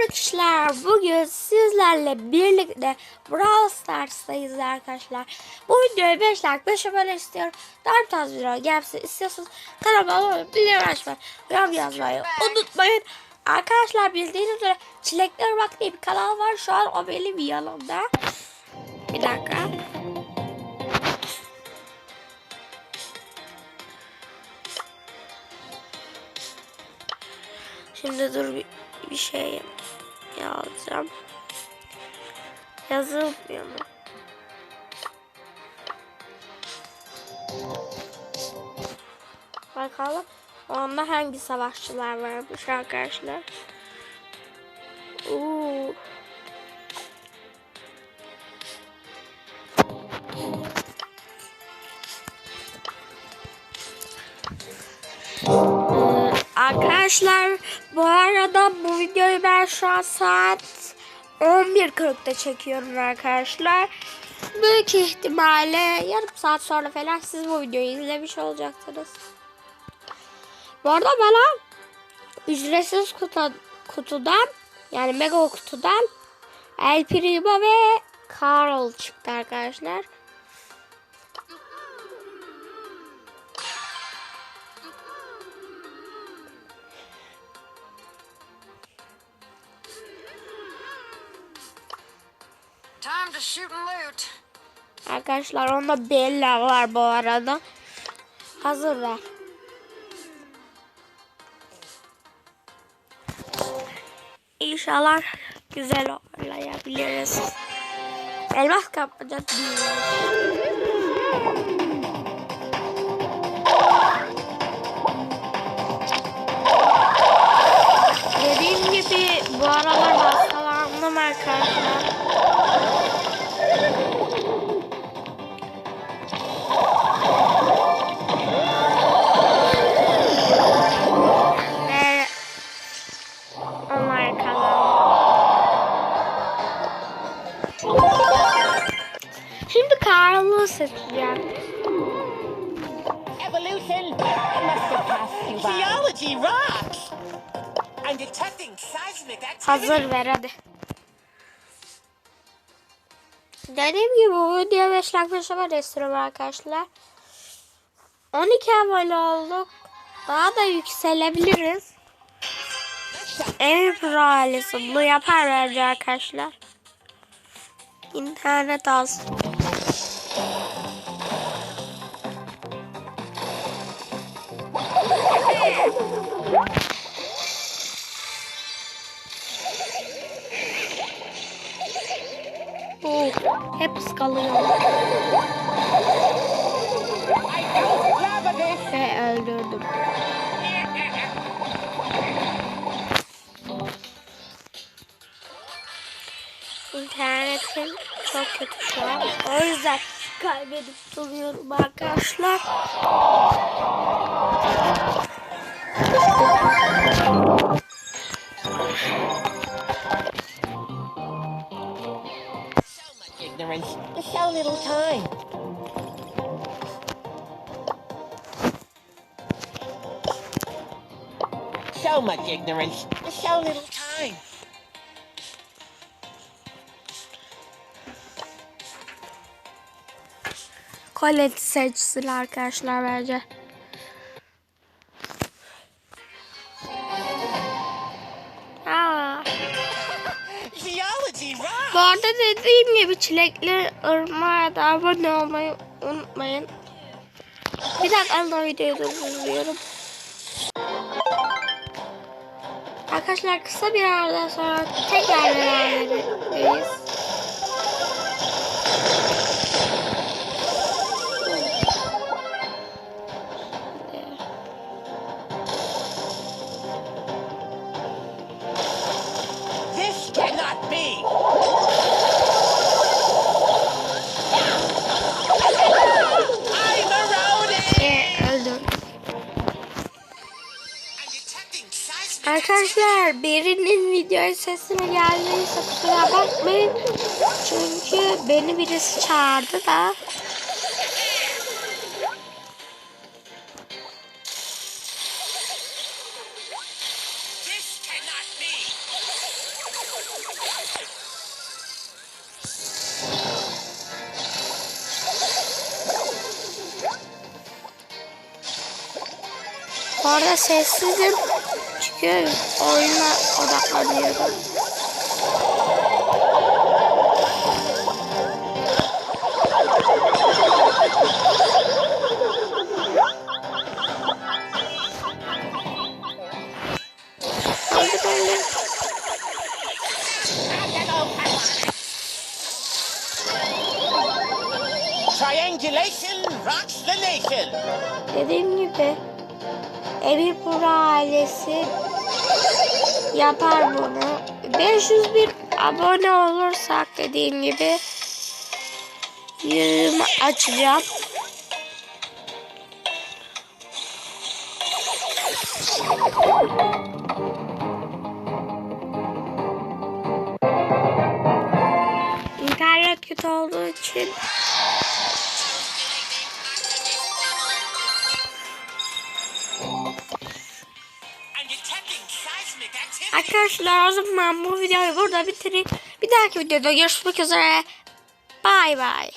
arkadaşlar bugün sizlerle birlikte Brawl Stars'tayız arkadaşlar. Bu videoya 5 like 5 abone istiyorum. Daha bir tarz video gelsin istiyorsanız kanalıma abone olup bildirim açmayı, yorum yazmayı unutmayın. Arkadaşlar bildiğiniz üzere Çilekli Irmak diye bir kanal var. Şu an o benim yanımda. Bir dakika. Şimdi dur bir, bir şey yazacağım. Yazılmıyor mu? Bakalım. Onda hangi savaşçılar varmış arkadaşlar. Oo. Ee, Arkadaşlar bu arada videoyu ben şu an saat 11.40'da çekiyorum arkadaşlar. Büyük ihtimalle yarım saat sonra falan siz bu videoyu izlemiş olacaksınız. Bu arada bana ücretsiz kutu, kutudan yani mega kutudan El Primo ve Carl çıktı arkadaşlar. Arkadaşlar onda Bella var bu arada. Hazır ver. İnşallah güzel oynayabiliriz. Elmas kapmaca değil. Dediğim gibi bu aralar hastalandım arkadaşlar. Seçeceğim. Evolution must have passed you by. Geology rocks! I'm detecting seismic activity. Hazır ver hadi. Dediğim gibi bu videoya 5 like 5 abone istiyorum arkadaşlar. 12 abone olduk. Daha da yükselebiliriz. Pro ailesi bunu yapar bence arkadaşlar. İnternet az. Oh, hep ıskalıyor. Ve öldürdüm. İnternetim çok kötü şu an. O yüzden kaybedip duruyorum arkadaşlar. So much ignorance. So little time. So much ignorance. So little time. Colette seçsin arkadaşlar bence. Bu arada dediğim gibi çilekli ırmağa da abone olmayı unutmayın. Bir dakika ben videoyu durduruyorum. Arkadaşlar kısa bir aradan sonra tekrar beraberiz. Arkadaşlar birinin videoya sesime geldiyse kusura bakmayın. Çünkü beni birisi çağırdı da. Bu arada sessizim. Çünkü oyuna odaklanıyorum. Triangulation rocks the nation. Dediğim gibi Emir Pura ailesi yapar bunu. 501 abone olursak dediğim gibi yüzümü açacağım. İnternet kötü olduğu için Arkadaşlar o zaman bu videoyu burada bitireyim. Bir dahaki videoda görüşmek üzere. Bay bay.